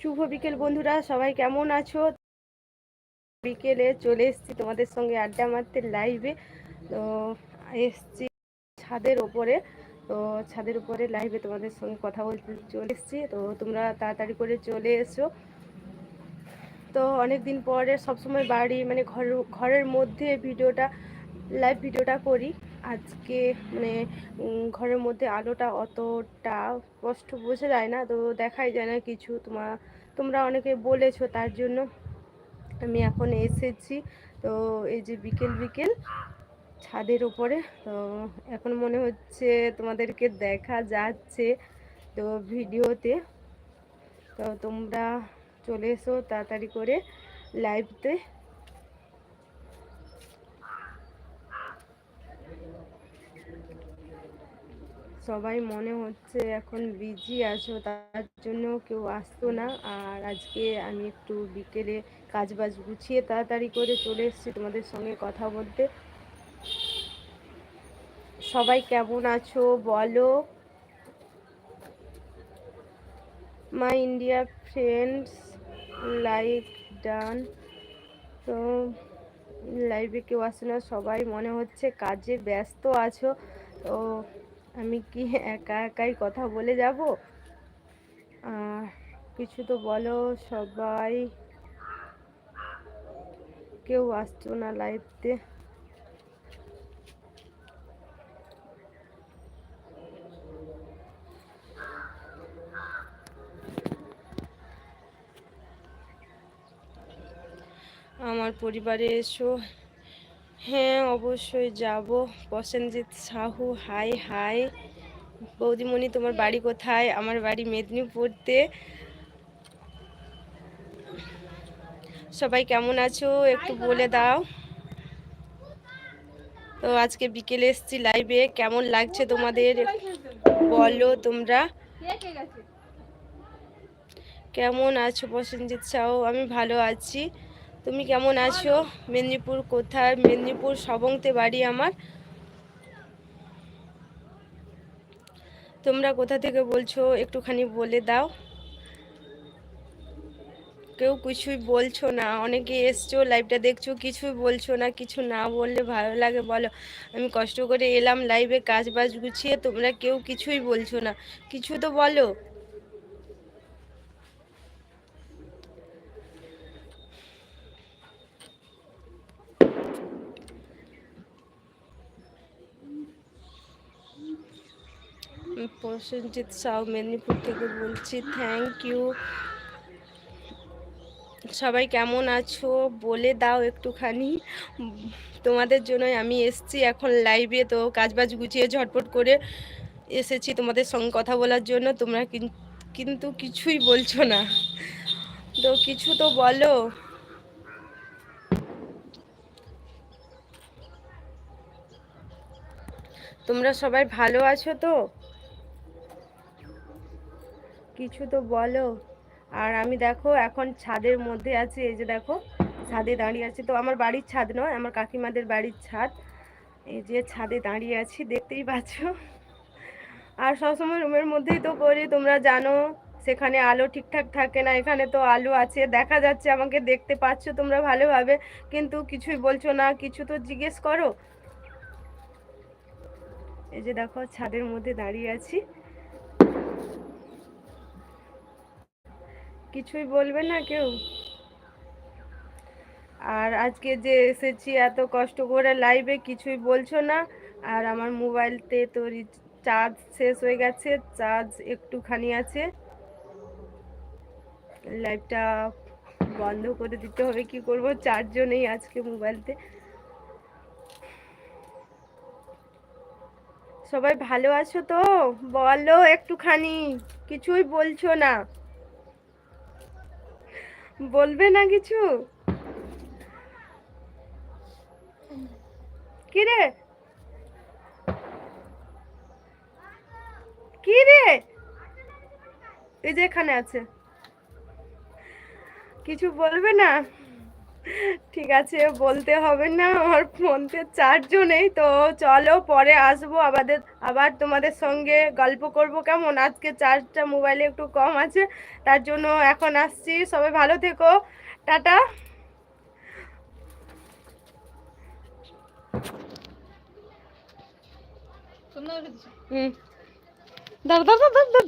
শুভ বিকেল বন্ধুরা, সবাই কেমন আছো? বিকেলে চলে এসেছি তোমাদের সঙ্গে আড্ডা মারতে লাইভে তো এসছি ছাদের ওপরে। তো ছাদের উপরে লাইভে তোমাদের সঙ্গে কথা বলতে চলে এসেছি। তো তোমরা তাড়াতাড়ি করে চলে এসো। তো অনেক দিন পরে সবসময় বাড়ি মানে ঘর ঘরের মধ্যে ভিডিওটা লাইভ ভিডিওটা করি। আজকে মানে ঘরের মধ্যে আলোটা অতটা স্পষ্ট বোঝা যায় না, তো দেখাই যায় না কিছু। তোমার তোমরা অনেকে বলেছ তার জন্য। আমি এখন এসেছি, তো এই যে বিকেল বিকেল ছাদের ওপরে তো এখন মনে হচ্ছে তোমাদেরকে দেখা যাচ্ছে, তো ভিডিওতে। তো তোমরা চলে এসো তাড়াতাড়ি করে লাইভতে সবাই মনে হচ্ছে এখন বিজি আছো, তার জন্য কেউ আসতো না। আর আজকে আমি একটু বিকেলে কাজ বাজ গুছিয়ে তাড়াতাড়ি করে চলে এসেছি তোমাদের সঙ্গে কথা বলতে। সবাই কেমন আছো বলো? My India friends, like done. তো লাইভে কেউ আসে না, সবাই মনে হচ্ছে কাজে ব্যস্ত আছো। তো আমি কি একা একাই কথা বলে যাব? কিছু তো বলো সবাই। কেউ আসছো না লাইভতে আমার পরিবারে এসো। হ্যাঁ অবশ্যই যাব। Prosenjit Sahu, hi hi. বৌদিমণি, তোমার বাড়ি কোথায়? আমার বাড়ি মেদিনীপুরতে। সবাই কেমন আছো? একটু বলে দাও। তো আজকে বিকেলে এসছি লাইভে কেমন লাগছে তোমাদের? বলো তোমরা। কেমন আছো প্রসেনজিৎ সাহু? আমি ভালো আছি। তুমি কেমন আছো? মেদিনীপুর কোথায়? মেদিনীপুর সবংতে বাড়ি আমার। তোমরা কোথা থেকে বলছো? একটুখানি বলে দাও। কেউ কিছুই বলছো না। অনেকে এসছো লাইভটা দেখছ, কিছুই বলছো না, কিছু না বললে ভালো লাগে, বলো। আমি কষ্ট করে এলাম লাইভে কাজ বাজ গুছিয়ে তোমরা কেউ কিছুই বলছো না। কিছু তো বলো। প্রসেনজিৎ সাউ, মেদিনীপুর থেকে বলছি থ্যাংক ইউ সবাই কেমন আছো? বলে দাও একটুখানি। তোমাদের জন্যই আমি এসছি এখন লাইভে তো কাজবাজ গুছিয়ে ঝটপট করে এসেছি তোমাদের সঙ্গে কথা বলার জন্য। তোমরা কিন্তু কিছুই বলছো না। তো কিছু তো বলো। তোমরা সবাই ভালো আছো তো? কিছু তো বলো। আর আমি দেখো এখন ছাদের মধ্যে আছি, এই যে দেখো ছাদে দাঁড়িয়ে আছি। তো আমার বাড়ির ছাদ নয়, আমার কাকিমাদের বাড়ির ছাদ। এই যে ছাদে দাঁড়িয়ে আছি, দেখতেই পাচ্ছ। আর সবসময় রুমের মধ্যেই তো করি তোমরা জানো। সেখানে আলো ঠিকঠাক থাকে না, এখানে তো আলো আছে। দেখা যাচ্ছে আমাকে দেখতে পাচ্ছ তোমরা ভালোভাবে, কিন্তু কিছুই বলছো না, কিছু তো জিজ্ঞেস করো। এই যে দেখো ছাদের মধ্যে দাঁড়িয়ে আছি। কিছুই বলবে না কেউ। আর আজকে যে এসেছি এত কষ্ট করে লাইভে কিছুই বলছো না। আর আমার মোবাইলতে তো চার্জ শেষ হয়ে গেছে চার্জ একটুখানি আছে। লাইভটা বন্ধ করে দিতে হবে, কি করব? চার্জও নেই আজকে মোবাইলতে। সবাই ভালো আছো তো? বলো একটুখানি, কিছুই বলছো না। বলবে না কিছু? কি রে রে এই যে এখানে আছে। কিছু বলবে না? ঠিক আছে বলতে হবে না আমার ফোনতে চার্জও নেই তো চলো পরে আসব আমাদের আবার তোমাদের সঙ্গে গল্প করব কেমন? আজকে চার্জটা মোবাইলে একটু কম আছে তার জন্য এখন আসছি সবাই ভালো থেকো টাটা। হুম। দাও দাও দাও